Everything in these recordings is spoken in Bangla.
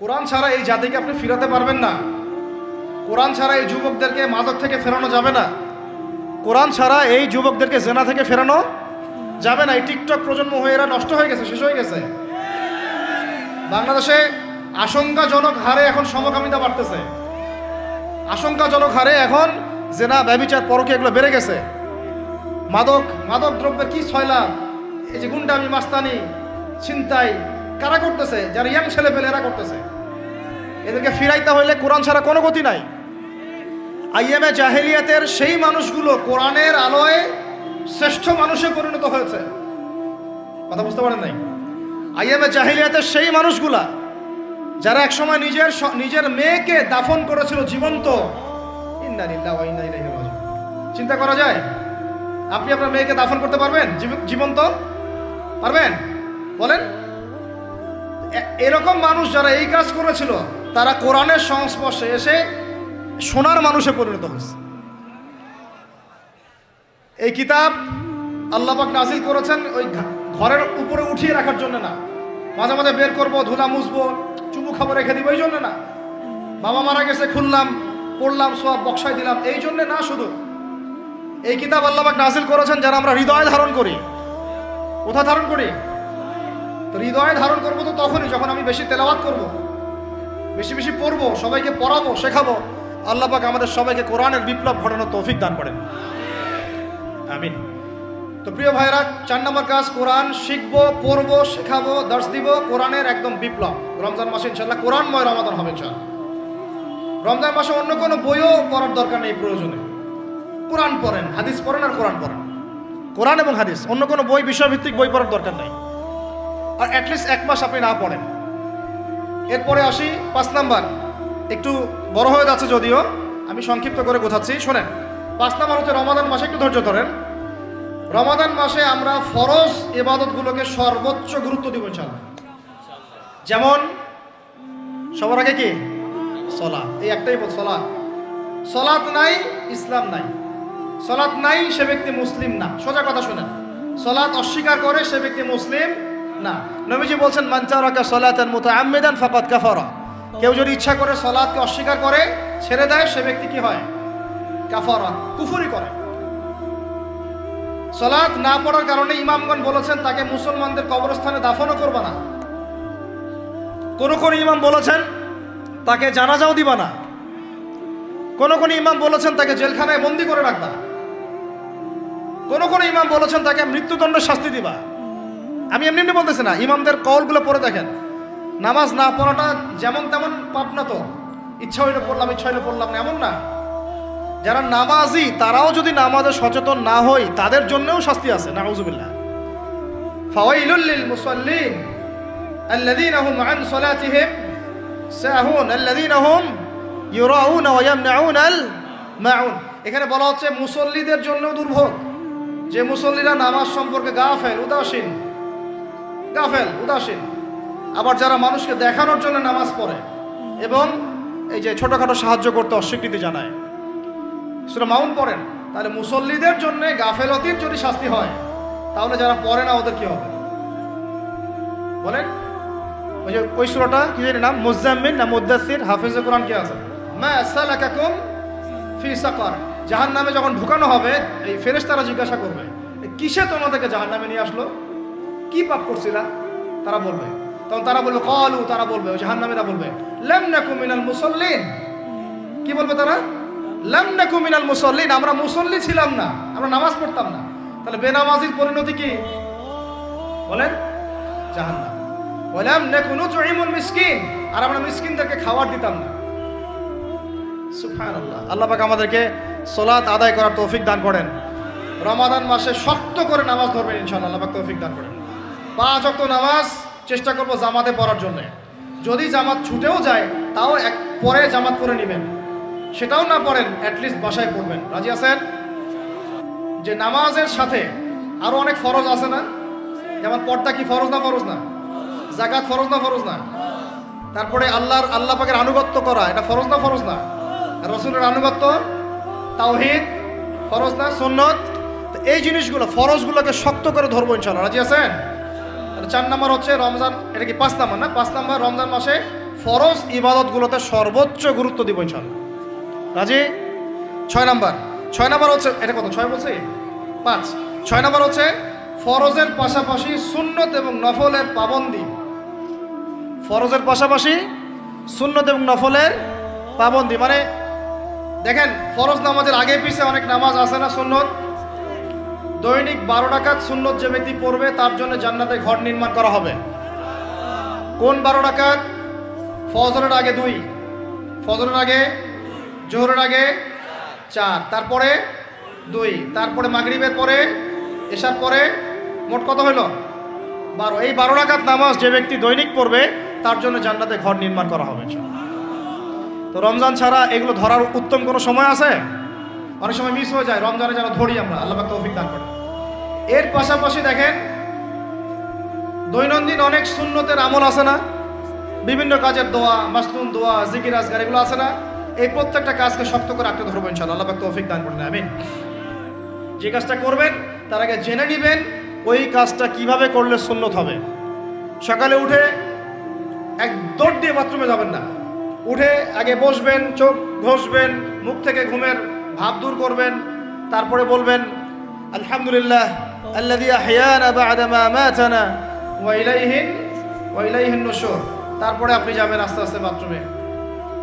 কোরআন ছাড়া এই জাতিকে আপনি ফিরাতে পারবেন না। কোরআন ছাড়া এই যুবকদেরকে মাদক থেকে ফেরানো যাবে না। কোরআন ছাড়া এই যুবকদেরকে জেনা থেকে ফেরানো যাবে না। এই টিকটক প্রজন্ম হয়ে এরা নষ্ট হয়ে গেছে, শেষ হয়ে গেছে। বাংলাদেশে আশঙ্কাজনক হারে এখন সমকামিতা বাড়তেছে। আশঙ্কাজনক হারে এখন জেনা, ব্যবিচার পরকে এগুলো বেড়ে গেছে। মাদক মাদক দ্রব্যের কি ছয়লা এই যে গুন্ডামি, মাস্তানি, ছিনতাই কারা করতেছে? যারা ইয়াং ছেলে পেলে এরা করতেছে। এদেরকে ফিরাইতে হইলে কোরআন ছাড়া কোনো গতি নাই। আইএমএ জাহেলিয়াতের সেই মানুষগুলো কোরআনের আলোয় শ্রেষ্ঠ মানুষে পরিণত হয়েছে। কথা বুঝতে পারেন নাই? আইএমএ জাহিলিয়াতের সেই মানুষগুলা, যারা একসময় নিজের নিজের মেয়েকে দাফন করেছিল জীবন্ত। চিন্তা করা যায়? আপনি আপনার মেয়েকে দাফন করতে পারবেন? জীবন্ত? পারবেন? বলেন। এরকম মানুষ যারা এই কাজ করেছিল, তারা কোরআনের সংস্পর্শে এসে সোনার মানুষে পরিণত হয়েছে। এই কিতাব আল্লাপাক নাজিল করেছেন ওই ঘরের উপরে উঠিয়ে রাখার জন্য না। মাঝে মাঝে বের করব, ধুলা মুছবো, চুমু খাবার রেখে দিব, এই জন্য না। বাবা মারা গেছে, খুললাম, পড়লাম, সব বক্সায় দিলাম, এই জন্যে না শুধু। এই কিতাব আল্লাপাক নাজিল করেছেন যারা আমরা হৃদয়ে ধারণ করি। কোথা ধারণ করি? তো হৃদয়ে ধারণ করব তো তখনই, যখন আমি বেশি তেলাওয়াত করব, বেশি বেশি পড়ব, সবাইকে পড়াবো, শেখাবো আল্লাপাক আমাদের সবাইকে কোরআনের বিপ্লব ঘটানোর তৌফিক দান করেন। আমিন। তো প্রিয় ভাইরা, চার নম্বর কাজ, কোরআন শিখব, পড়ব, শেখাবো, দর্শ দিব, কোরআনের একদম বিপ্লব। রমজান মাসে ইনশাল্লাহ কোরআনময় রমাদান হবে ইনশাল্লাহ রমজান মাসে অন্য কোনো বইও পড়ার দরকার নেই, প্রয়োজনে। কোরআন পড়েন, হাদিস পড়েন আর কোরআন পড়েন। কোরআন এবং হাদিস, অন্য কোনো বই, বিষয়ভিত্তিক বই পড়ার দরকার নেই। আর অ্যাটলিস্ট এক মাস আপনি না পড়েন। এরপরে আসি পাঁচ নাম্বার। একটু বড় হয়ে যাচ্ছে যদিও, আমি সংক্ষিপ্ত করে গোছাচ্ছি শোনেন, পাঁচ নাম্বার হচ্ছে রমাদান মাসে একটু ধৈর্য ধরেন। রমাদান মাসে আমরা ফরজ এবাদতগুলোকে সর্বোচ্চ গুরুত্ব দিব ইনশাআল্লাহ। যেমন, সবার আগে কি? সলা এই একটাই বল সলা সলাৎ নাই, ইসলাম নাই। সলাৎ নাই, সে ব্যক্তি মুসলিম না। সোজা কথা শোনেন। সলাৎ অস্বীকার করে সে ব্যক্তি মুসলিম না, নবীজি বলছেন মানচারাকা সলাতান মুতাআম্মিদান ফাকাদ কাফারা। কেউ যদি ইচ্ছা করে সলাৎকে অস্বীকার করে, ছেড়ে দেয়, সে ব্যক্তি কি হয়? কাফারা, কুফরি করে। সলাৎ না পড়ার কারণে ইমামগণ বলেছেন, তাকে মুসলমানদের কবরস্থানে দাফনও করবে না। কোন কোন ইমাম বলেছেন, তাকে জানাজাও দিবা না। কোন কোন ইমাম বলেছেন, তাকে জেলখানায় বন্দি করে রাখবা কোন কোন ইমাম বলেছেন, তাকে মৃত্যুদণ্ডের শাস্তি দিবা। আমি এমনি এমনি বলতেছি না ইমামদের কলগুলো পড়ে দেখেন নামাজ না পড়াটা যেমন তেমন পাপ না তো ইচ্ছা হইলে পড়লাম ইচ্ছা হইলে পড়লাম না এমন না যারা নামাজি তারাও যদি নামাজে সচেতন না হয় তাদের জন্যও শাস্তি আছে নাউজুবিল্লাহ ফাওয়াইলুল লিল মুসাল্লিন الذين هم عن صلاتهم সাহুন الذين هم يراؤون ويمنعون الماعون এখানে বলা হচ্ছে মুসল্লিদের জন্য দুর্ভোগ যে মুসল্লিরা নামাজ সম্পর্কে গাফেল উদাসীন গাফেল, উদাসীন। আবার যারা মানুষকে দেখানোর জন্য নামাজ পড়ে এবং এই যে ছোটোখাটো সাহায্য করতে অস্বীকৃতি জানায়। সেটা মাউন্ট পড়েন, তাহলে মুসল্লিদের জন্য গাফেলতির যদি শাস্তি হয়, তাহলে যারা পড়ে না, ওদের কি হবে? বলেন, ওই যে ওই সুরাটা কি জানি নাম? মুজাম্মিল না মুদাসির হাফিজ কোরআন কি আছে? মা সালাকাকুম ফি সাকার। জাহান্নামে যখন ঢুকানো হবে, এই ফেরেশতারা জিজ্ঞাসা করবে, কিসে তোমাদেরকে জাহান্নামে নিয়ে আসলো? কি পাপ করছিলা? তারা বলবে। তখন তারা বলবে, কলু তারা বলবে জাহান্নামীরা বলবে, লাম নাকু মিনাল মুসাল্লিন কি বলবে তারা? লাম নাকু মিনাল মুসাল্লিন আমরা মুসল্লি ছিলাম না, আমরা নামাজ পড়তাম না। তাহলে বেনামাজির পরিণতি কি? বলেন, জাহান্নাম। বললাম নেকুনু চহিমুল মিসকিন আর আমরা মিসকিনদেরকে খাবার দিতাম না। সুবহানাল্লাহ। আল্লাহ পাক আমাদেরকে সলাত আদায় করার তৌফিক দান করেন। রমাদান মাসে শক্ত করে নামাজ ধরবেন ইনশাআল্লাহ। আল্লাহ পাক তৌফিক দান করেন। পাঁচ অক্ত নামাজ চেষ্টা করব জামাতে পড়ার জন্য। যদি জামাত ছুটেও যায়, তাও এক পরে জামাত করে নেবেন। সেটাও না পড়েন অ্যাটলিস্ট বাসায় পড়বেন। রাজি আছেন? যে নামাজের সাথে আরও অনেক ফরজ আছে না? যেমন পর্দা কি ফরজ না ফরজ না? জাকাত ফরজ না ফরজ না? তারপরে আল্লাহর, আল্লাহ পাকের আনুগত্য করা, এটা ফরজ না ফরজ না? রসুলের আনুগত্য? তাওহিদ ফরজ না? সুন্নত? তো এই জিনিসগুলো, ফরজগুলোকে শক্ত করে ধরবো ইনশাল্লাহ রাজি আছেন? চার নাম্বার হচ্ছে রমজান, এটা কি পাঁচ নাম্বার না? পাঁচ নাম্বার রমজান মাসে ফরজ ইবাদতগুলোতে সর্বোচ্চ গুরুত্ব দিব ইনশাল্লাহ রাজি? ছয় নম্বর। ছয় নম্বর হচ্ছে, এটা কত? ছয় বলছে? পাঁচ। ছয় নাম্বার হচ্ছে ফরজের পাশাপাশি সুন্নত এবং নফলের পাবন্দি। ফরজের পাশাপাশি সুন্নত এবং নফলের পাবন্দি। মানে দেখেন, ফরজ নামাজের আগে পিছে অনেক নামাজ আছে না সুন্নত? দৈনিক বারো টাকাত সুন্নত যে ব্যক্তি পড়বে, তার জন্য জান্নাতে ঘর নির্মাণ করা হবে। কোন বারো টাকাত ফজরের আগে দুই, ফজরের আগে, জোহরের আগে চার, তারপরে দুই, তারপরে মাগরিবের পরে এসার পরে মোট কত হইল? বারো। এই বারো রাকাত নামাজ যে ব্যক্তি দৈনিক পড়বে, তার জন্য জান্নাতে ঘর নির্মাণ করা হবে তো রমজান ছাড়া এগুলো ধরার উত্তম কোনো সময় আছে? অনেক সময় মিস হয়ে যায়, রমজানে যেন ধরি আমরা, আল্লাহ তৌফিক দান করে এর পাশাপাশি দেখেন, দৈনন্দিন অনেক সুন্নতের আমল আছে না? বিভিন্ন কাজের দোয়া, মাসনুন দোয়া, জিকির আজগার, এগুলো আছে না? এই প্রত্যেকটা কাজকে শক্ত করে আঁকতে ধরবো ইনশাল্লাহ আল্লাহ তৌফিক দান করেন, আমিন। যে কাজটা করবেন, তার আগে জেনে নেবেন, ওই কাজটা কীভাবে করলে সুন্নত হবে। সকালে উঠে এক দৌড় দিয়ে বাথরুমে যাবেন না। উঠে আগে বসবেন, চোখ ঘষবেন, মুখ থেকে ঘুমের ভাব দূর করবেন, তারপরে বলবেন, আলহামদুলিল্লাহ, আল্লাযী আহয়ানা বা'দা মা মাতানা ওয়া ইলাইহিন ওয়া ইলাইহিন নুশুর। তারপরে আপনি যাবেন আস্তে আস্তে বাথরুমে।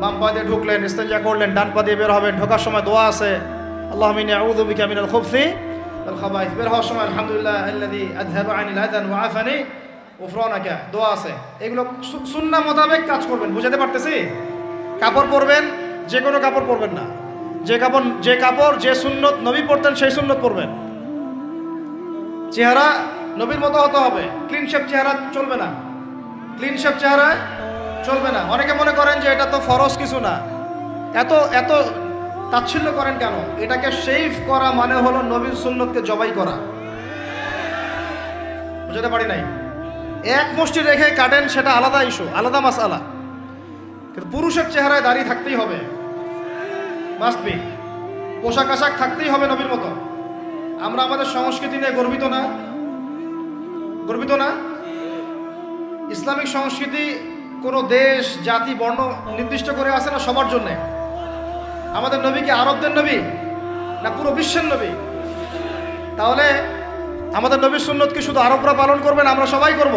বাম পা দিয়ে ঢুকলেন, ইস্তেঞ্জা করলেন, ডান পা দিয়ে বের হবেন, ঢোকার সময় দোয়া আছে। আল্লাহ মিনি আউযু বিকা মিনাল খুবসি ওয়াল বের হওয়ার সময়, আলহামদুলিল্লাহ, আল্লাযী আযহাবা আনিল আযান ওয়া আফানি উফরানাকা। দোয়া আছে। এগুলো সুন্নাহ মোতাবেক কাজ করবেন, বুঝাতে পারতেছি? কাপড় পরবেন যে কোনো কাপড় পরবেন না। যে কাপড় যে কাপড়, যে সুন্নত নবী পড়তেন সেই সুন্নত পরবেন। চেহারা নবীর মতো হতে হবে। ক্লিন শেপ চেহারা চলবে না। ক্লিন শেপ চেহারা চলবে না। অনেকে মনে করেন যে এটা তো ফরজ কিছু না। এত এত তাচ্ছিল্য করেন কেন? এটাকে শেভ করা মানে হলো নবীর সুন্নতকে জবাই করা। বুঝতে পারি নাই? এক মুষ্টি রেখে কাটেন, সেটা আলাদা ইস্যু আলাদা মাসালা। কিন্তু পুরুষের চেহারায় দাঁড়িয়ে থাকতেই হবে। মাস্ট বি পোশাক আশাক থাকতেই হবে নবীর মতো। আমরা আমাদের সংস্কৃতি নিয়ে গর্বিত না? গর্বিত না? ইসলামিক সংস্কৃতি কোনো দেশ, জাতি, বর্ণ নির্দিষ্ট করে আসে না সবার জন্য? আমাদের নবী কি আরবদের নবী? না পুরো বিশ্বের নবী? তাহলে আমাদের নবীর সুন্নত কি শুধু আরবরা পালন করবেন আমরা সবাই করব?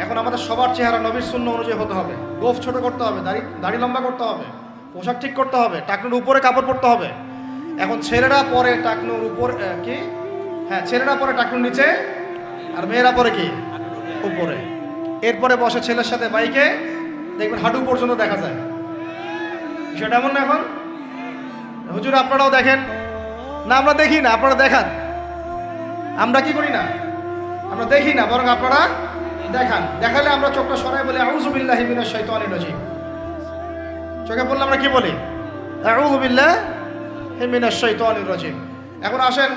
এখন আমাদের সবার চেহারা নবীর শূন্য অনুযায়ী হতে হবে। গোফ ছোট করতে হবে, দাড়ি দাড়ি লম্বা করতে হবে। পোশাক ঠিক করতে হবে, টাকনুর উপরে কাপড় পরতে হবে। এখন ছেলেরা পরে টাকনুর উপর কি? হ্যাঁ ছেলেরা পরে টাকনুর নিচে আর মেয়েরা পরে কি? উপরে। এরপরে বসে ছেলের সাথে বাইকে দেখবেন হাঁটু পর্যন্ত দেখা যায়। সেটা এমন না এখন? হুজুর, আপনারাও দেখেন। না, আমরা দেখি না, আপনারা দেখান। আমরা কি করি না? আমরা দেখি না, বরং আপনারা দেখান। দেখালে আমরা চোখটা সরাই বলি আউজুবিল্লাহ হিমিনাশ শাইতানির রাজিম। চোখে বললে আমরা কি বলি? রাজিম। এখন আসেন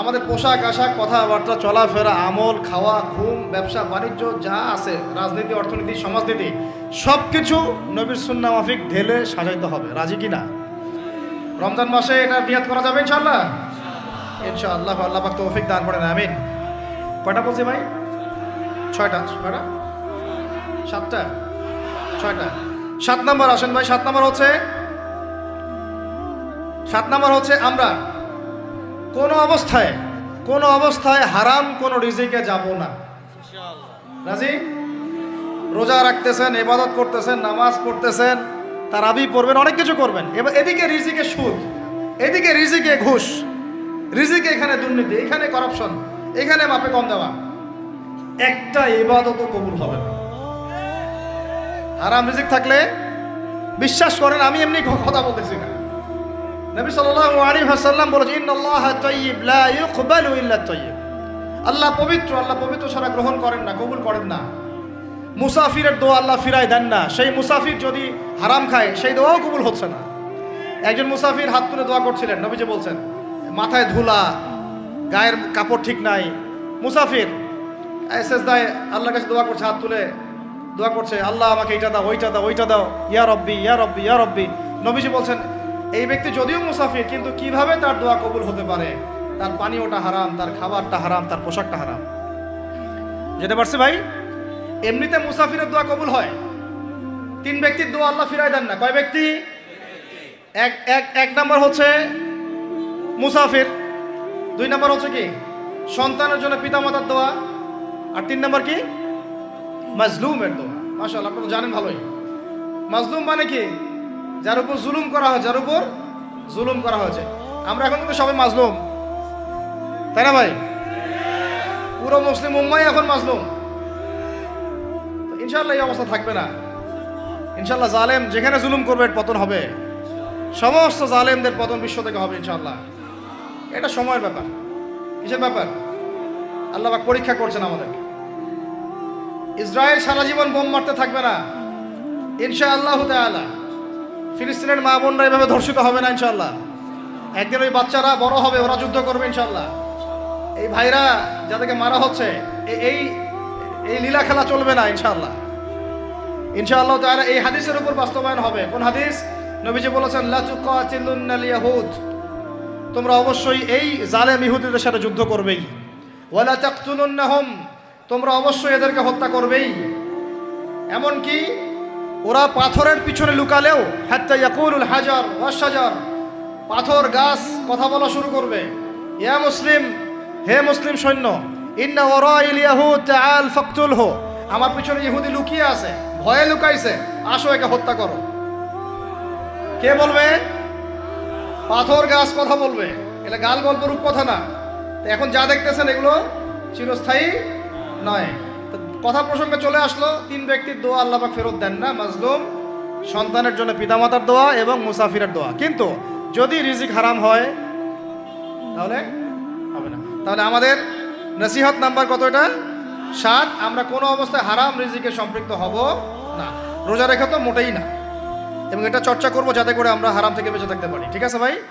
আমাদের পোশাক আশাক কথাবার্তা, চলাফেরা, আমল, খাওয়া, ঘুম, ব্যবসা, বাণিজ্য, যা আছে, রাজনীতি, অর্থনীতি, সমাজনীতি সব কিছু নবীর সুন্না মাফিক ঢেলে সাজাইতে হবে। রাজি কি না রমজান মাসে এটা নিয়াত করা যাবে ইনশাআল্লাহ? ইনশাআল্লাহ, আল্লাহ পাক তৌফিক দান করেন, আমিন। কয়টা বলছি ভাই? ছয়টা কয়টা সাতটা? ছয়টা? সাত নাম্বার, আসেন ভাই, সাত নাম্বার হচ্ছে, সাত নাম্বার হচ্ছে আমরা। কোনো অবস্থায় কোনো অবস্থায় হারাম, কোনো রিজিকে যাব না। রাজি? রোজা রাখতেছেন, ইবাদত করতেছেন, নামাজ পড়তেছেন, তারাবি পড়বেন, অনেক কিছু করবেন। এবার এদিকে রিজিকে সুদ, এদিকে রিজিকে ঘুষ, রিজিকে এখানে দুর্নীতি, এখানে করাপশন এখানে মাপে কম দেওয়া। একটা ইবাদতও কবুল হবে না। হারাম রিজিক থাকলে বিশ্বাস করেন, আমি এমনি কথা বলতেছি না। নবী সাল্লাল্লাহু আলাইহি ওয়াসাল্লাম বলেছেন, ইন্নাল্লাহ তাইয়্যিব, লা ইউকবালু ইল্লা তাইয়্যিব। আল্লাহ পবিত্র আল্লাহ পবিত্র ছাড়া গ্রহণ করেন না, কবুল করেন না। মুসাফিরের দোয়া আল্লাহ ফিরায় দেন না। সেই মুসাফির যদি হারাম খায়, সেই দোয়াও কবুল হচ্ছে না। একজন মুসাফির হাত তুলে দোয়া করছিলেন, নবীজি বলছেন, মাথায় ধুলা, গায়ের কাপড় ঠিক নাই। মুসাফির এসএস দায় আল্লাহর কাছে দোয়া করছে, হাত তুলে দোয়া করছে, আল্লাহ আমাকে এইটা দাও, ওইটা দাও ওইটা দাও। ইয়া রব্বি ইয়া রব্বি ইয়া রব্বি। নবীজি বলছেন, এই ব্যক্তি যদিও মুসাফির, কিন্তু কীভাবে তার দোয়া কবুল হতে পারে? তার পানীয়টা হারাম, তার খাবারটা হারাম, তার পোশাকটা হারাম। যেতে পারছি ভাই? এমনিতে মুসাফিরের দোয়া কবুল হয়। তিন ব্যক্তির দোয়া আল্লাহ ফিরাই দেন না। কয় ব্যক্তি? এক এক এক নাম্বার হচ্ছে মুসাফির। দুই নাম্বার হচ্ছে কি? সন্তানের জন্য পিতামাতার দোয়া। আর তিন নাম্বার কি? মাজলুমের দোয়া। মাশাআল্লাহ, আপনারা জানেন ভালোই। মাজলুম মানে কি? যার উপর জুলুম করা হয়, যার উপর জুলুম করা হয়েছে। আমরা এখন কিন্তু সবাই মাজলুম। তাই না ভাই? পুরো মুসলিম উম্মাই এখন মাজলুম। তো ইনশাআল্লাহ এই অবস্থা থাকবে না। ইনশাল্লাহ জালেম যেখানে জুলুম করবে পতন হবে। সমস্ত জালেমদের পতন বিশ্ব থেকে হবে ইনশাল্লাহ এটা সময়ের ব্যাপার। কিসের ব্যাপার? আল্লাহ পরীক্ষা করছেন আমাদের ইসরায়েল সারা জীবন বোম মারতে থাকবে না। ইনশাআল্লাহ তাআলা। ফিলিস্তিনের মা বোনরা এভাবে ধর্ষিত হবে না ইনশাআল্লাহ। একদিন ওই বাচ্চারা বড় হবে, ওরা যুদ্ধ করবে ইনশাল্লাহ এই ভাইরা যাদেরকে মারা হচ্ছে এই এই লীলা খেলা চলবে না ইনশাআল্লাহ। ইনশাআল্লাহ তাআলা এই হাদিসের উপর বাস্তবায়ন হবে। কোন হাদিস? নবীজি বলেছেন, লা তুকাতিলুন্নাল ইয়াহুদ তোমরা অবশ্যই এই জালেম ইহুদিদের সাথে যুদ্ধ করবেই। ওয়ালা তাকতুলুন্নাহুম। তোমরা অবশ্যই এদেরকে হত্যা করবেই। এমনকি ওরা পাথরের পিছনে লুকালেও, হাত্তা ইয়াকুলুল হাজার পাথর, গাছ, কথা বলা শুরু করবে। ইয়া মুসলিম, হে মুসলিম সৈন্য আমার পিছনে ইহুদি লুকিয়ে আছে, ভয়ে লুকাইছে, আসো একে হত্যা করো। কে বলবে? পাথর, গাছ, কথা বলবে। এটা গাল গল্প রূপ কথা না। এখন যা দেখতেছেন এগুলো চিরস্থায়ী নয়। তো কথা প্রসঙ্গে চলে আসলো, তিন ব্যক্তির দোয়া আল্লাহ পাক ফেরত দেন না, মাজলুম। সন্তানের জন্য পিতামাতার দোয়া এবং মুসাফিরের দোয়া। কিন্তু যদি রিজিক হারাম হয়, তাহলে হবে না। তাহলে আমাদের নসিহত নাম্বার কত এটা? সাত। আমরা কোনো অবস্থায় হারাম রিজিকে সম্পৃক্ত হব না। রোজা রেখে তো মোটেই না। এবং এটা চর্চা করব যাতে করে আমরা হারাম থেকে বেঁচে থাকতে পারি। ঠিক আছে ভাই?